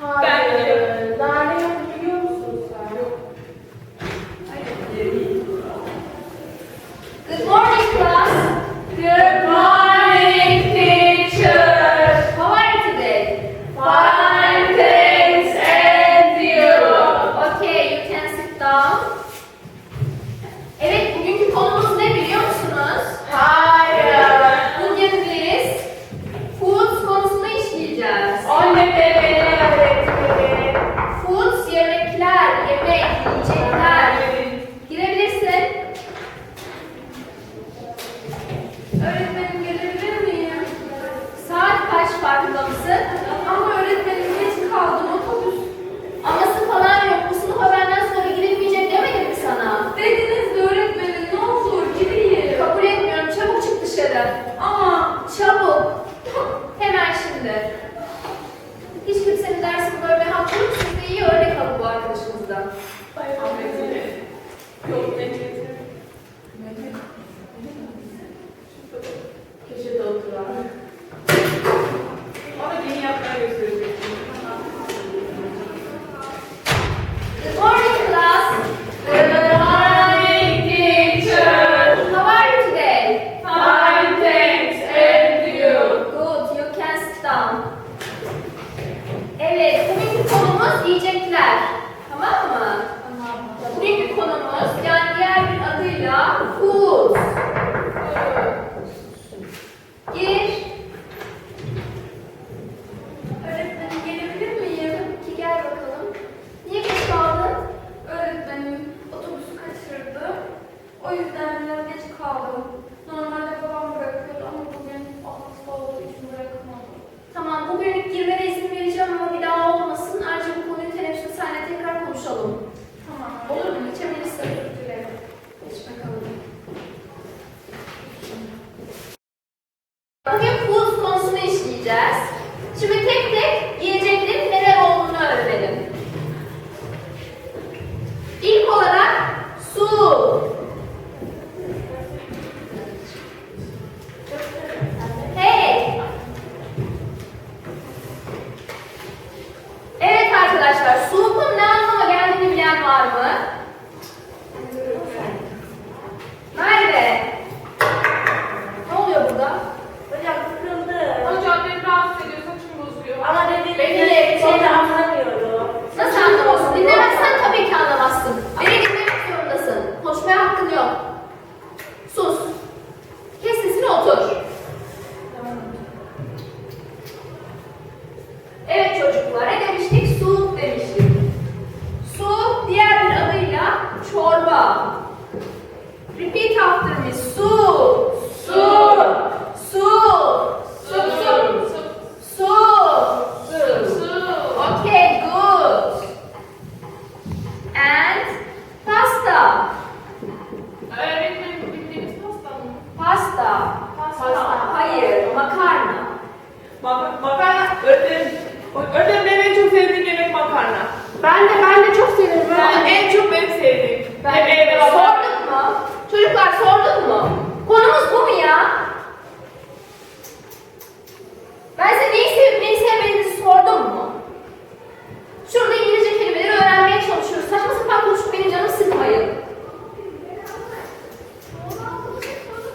Hard. O yüzden biraz geç kaldım. hadi su, su, su, su, su, su, su, su. Okay, good. And pasta. Öğretmenim bildiğimiz pasta mı? Pasta. Pasta. Hayır, makarna. Makarna. Öğretmenim, öğretmenim benim en çok sevdiğim yemek makarna. Ben de, ben de çok seviyorum. Ben en çok benim sevdiğim. Ben Hem evde. Çocuklar sordun mu? Konumuz bu mu ya? Ben size neyi sevip neyi sevmediğinizi sordum mu? Şurada İngilizce kelimeleri öğrenmeye çalışıyoruz. Saçma sapan konuşup benim canımı sıkmayın.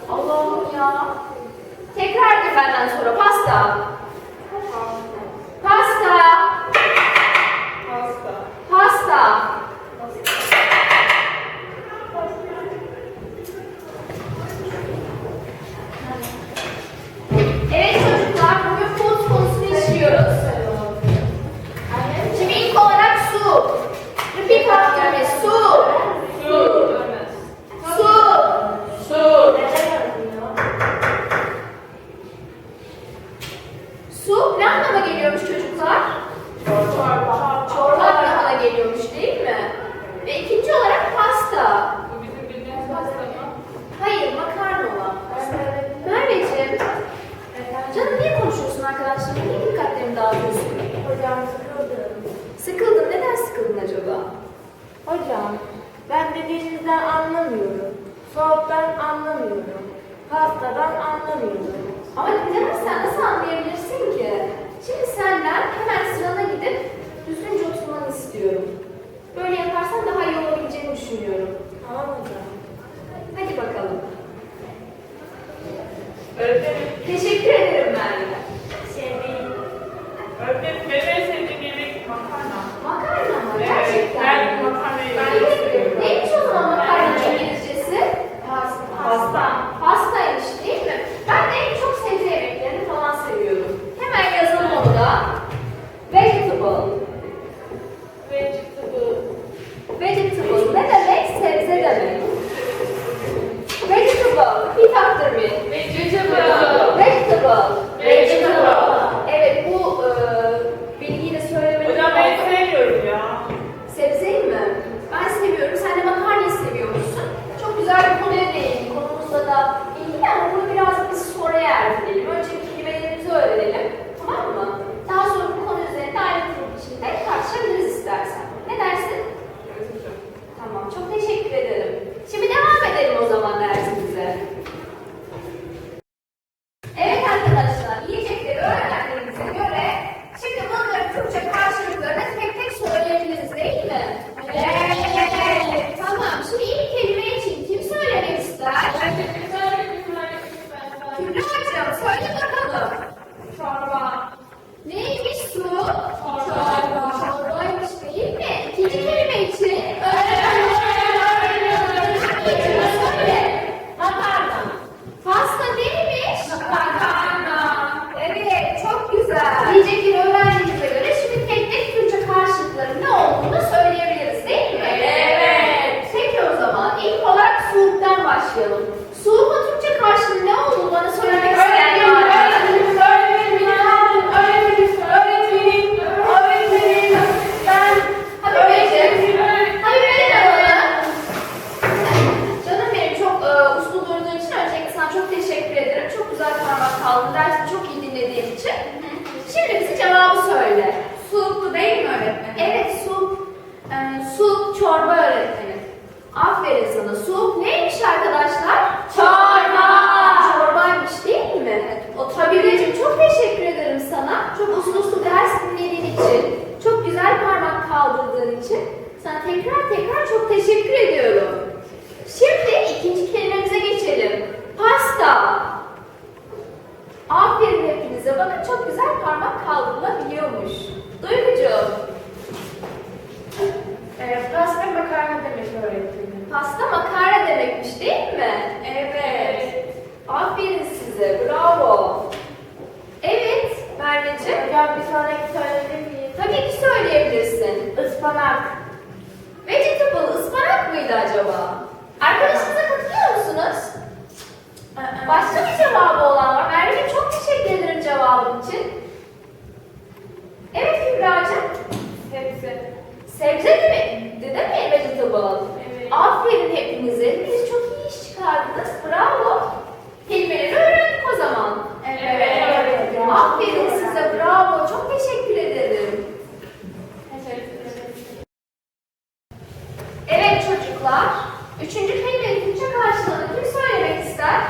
Allah'ım ya. Tekrar edin benden sonra pasta. Ben de denizden anlamıyorum. Soğuktan anlamıyorum. Pastadan anlamıyorum. Ama bilemezsen nasıl anlayabilirsin ki? Şimdi senden hemen sırana gidip düzgünce oturmanı istiyorum. Böyle yaparsan daha iyi olabileceğini düşünüyorum. Tamam hocam. Hadi bakalım. Öğretmenim. Teşekkür ederim Meryem. Şey değil. Öğretmenim benim. su nem örnek söyleyebilir miyim? Tabii ki söyleyebilirsin. Ispanak. Vegetable ıspanak mıydı acaba? Arkadaşınıza katılıyor musunuz? Başka bir cevabı olan var. Merve'ye çok teşekkür ederim cevabın için. Evet Kübra'cığım. Sebze. Sebze de mi? Dedi mi vegetable? Evet. Aferin hepinize. Hepiniz çok iyi iş çıkardınız. Bravo. çocuklar, üçüncü kelimeyi Türkçe karşılığını kim söylemek ister?